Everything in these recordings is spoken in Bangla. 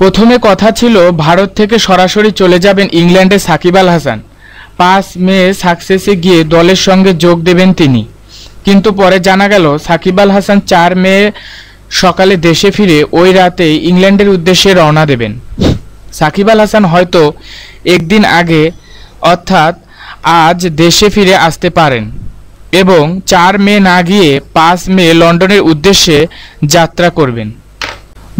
প্রথমে কথা ছিল, ভারত থেকে সরাসরি চলে যাবেন ইংল্যান্ডে সাকিব আল হাসান। পাঁচ মে সাকসেসে গিয়ে দলের সঙ্গে যোগ দেবেন তিনি। কিন্তু পরে জানা গেল, সাকিব আল হাসান চার মে সকালে দেশে ফিরে ওই রাতে ইংল্যান্ডের উদ্দেশ্যে রওনা দেবেন। সাকিব আল হাসান হয়তো একদিন আগে, অর্থাৎ আজ দেশে ফিরে আসতে পারেন এবং চার মে না গিয়ে পাঁচ মে লন্ডনের উদ্দেশ্যে যাত্রা করবেন।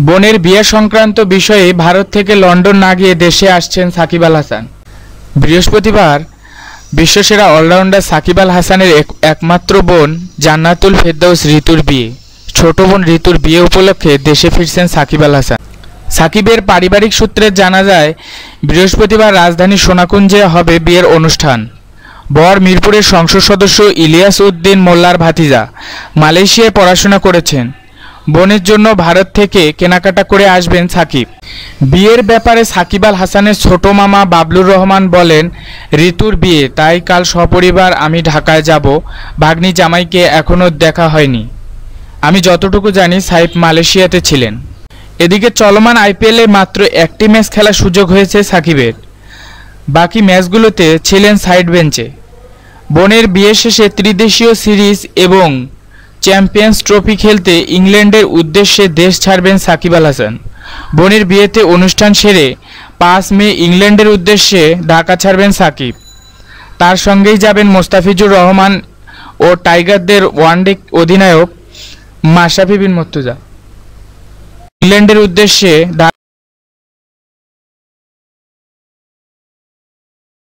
বোনের বিয়ে সংক্রান্ত বিষয়ে ভারত থেকে লন্ডন না গিয়ে দেশে আসছেন সাকিব আল হাসান। বৃহস্পতিবার বিশ্বসেরা অলরাউন্ডার সাকিব আল হাসানের এক- একমাত্র বোন জান্নাতুল ফেরদৌস ঋতুর বিয়ে। ছোট বোন ঋতুর বিয়ে উপলক্ষে দেশে ফিরছেন সাকিব আল হাসান। সাকিবের পারিবারিক সূত্রে জানা যায়, বৃহস্পতিবার রাজধানী সোনাকুঞ্জে হবে বিয়ের অনুষ্ঠান। বর মিরপুরের সংসদ সদস্য ইলিয়াস উদ্দিন মোল্লার ভাতিজা মালয়েশিয়ায় পড়াশোনা করেছেন। বোনের জন্য ভারত থেকে কেনাকাটা করে আসবেন সাকিব। বিয়ের ব্যাপারে সাকিব আল হাসানের ছোট মামা বাবলুর রহমান বলেন, ঋতুর বিয়ে, তাই কাল সপরিবার আমি ঢাকায় যাব। ভাগ্নি জামাইকে এখনও দেখা হয়নি। আমি যতটুকু জানি, সাইফ মালয়েশিয়াতে ছিলেন। এদিকে চলমান আইপিএলে মাত্র একটি ম্যাচ খেলার সুযোগ হয়েছে সাকিবের। বাকি ম্যাচগুলোতে ছিলেন সাইড বেঞ্চে। বোনের বিয়ে শেষে ত্রিদেশীয় সিরিজ এবং চ্যাম্পিয়ন্স ট্রফি খেলতে ইংল্যান্ডের উদ্দেশ্যে দেশ ছাড়বেন সাকিব আল হাসান। বোনের বিয়েতে অনুষ্ঠান সেরে পাঁচ মে ইংল্যান্ডের উদ্দেশ্যে ঢাকা ছাড়বেন সাকিব। তার সঙ্গেই যাবেন মোস্তাফিজুর রহমান ও টাইগারদের ওয়ানডে অধিনায়ক মাশরাফি বিন মর্তুজা। ইংল্যান্ডের উদ্দেশ্যে